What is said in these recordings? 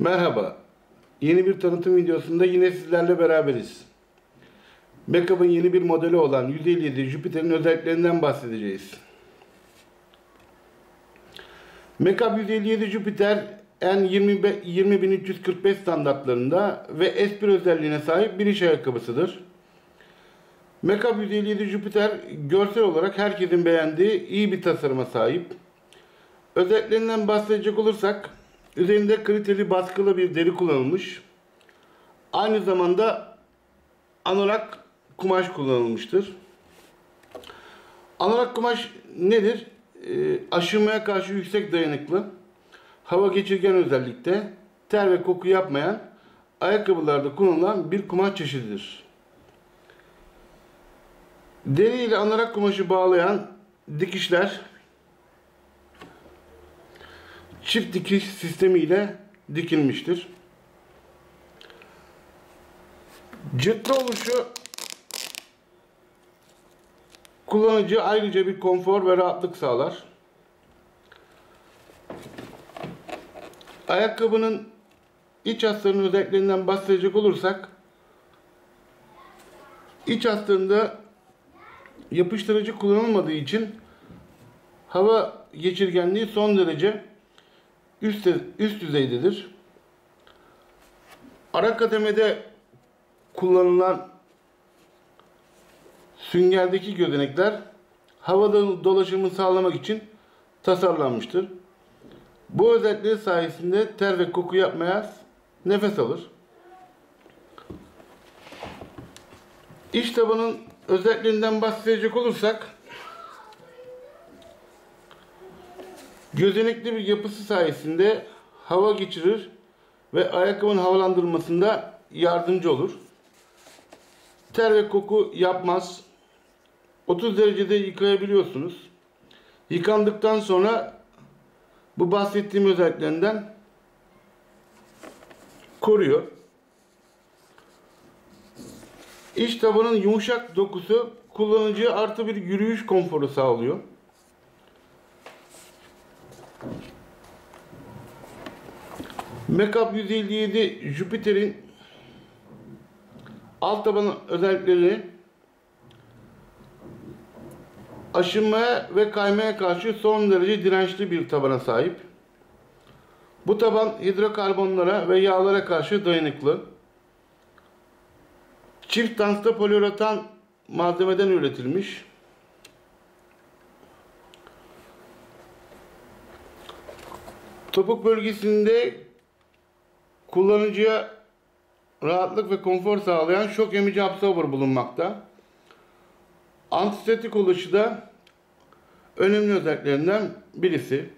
Merhaba. Yeni bir tanıtım videosunda yine sizlerle beraberiz. Backup'ın yeni bir modeli olan 157 Jupiter'in özelliklerinden bahsedeceğiz. Backup 157 Jupiter N20345 standartlarında ve S1 özelliğine sahip bir iş ayakkabısıdır. Backup 157 Jupiter görsel olarak herkesin beğendiği iyi bir tasarıma sahip. Özelliklerinden bahsedecek olursak üzerinde kaliteli baskılı bir deri kullanılmış. Aynı zamanda anorak kumaş kullanılmıştır. Anorak kumaş nedir? E, aşınmaya karşı yüksek dayanıklı, hava geçirgen özellikte, ter ve koku yapmayan ayakkabılarda kullanılan bir kumaş çeşididir. Deri ile anorak kumaşı bağlayan dikişler çift dikiş sistemi ile dikilmiştir. Cıtlı oluşu kullanıcı ayrıca bir konfor ve rahatlık sağlar. Ayakkabının iç astarının özelliklerinden bahsedecek olursak iç astarında yapıştırıcı kullanılmadığı için hava geçirgenliği son derece üst, üst düzeydedir. Ara kademede kullanılan süngerdeki gözenekler havada dolaşımı sağlamak için tasarlanmıştır. Bu özellikleri sayesinde ter ve koku yapmaya nefes alır. İç tabanın özelliklerinden bahsedecek olursak gözenekli bir yapısı sayesinde hava geçirir ve ayakkabının havalandırılmasında yardımcı olur. Ter ve koku yapmaz. 30 derecede yıkayabiliyorsunuz. Yıkandıktan sonra bu bahsettiğim özelliklerinden koruyor. İç tabanın yumuşak dokusu kullanıcıya artı bir yürüyüş konforu sağlıyor. Makeup 157 Jupiter'in alt taban özellikleri aşınmaya ve kaymaya karşı son derece dirençli bir tabana sahip. Bu taban hidrokarbonlara ve yağlara karşı dayanıklı. Çift tanslı poliuretan malzemeden üretilmiş. Topuk bölgesinde kullanıcıya rahatlık ve konfor sağlayan şok emici absorber bulunmakta. Antistatik oluşu da önemli özelliklerinden birisi.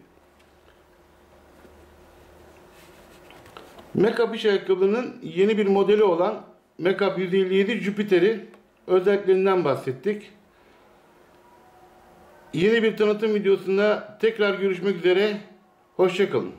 Makeup iş ayakkabının yeni bir modeli olan Makeup 157 Jupiter'i özelliklerinden bahsettik. Yeni bir tanıtım videosunda tekrar görüşmek üzere. Hoşçakalın.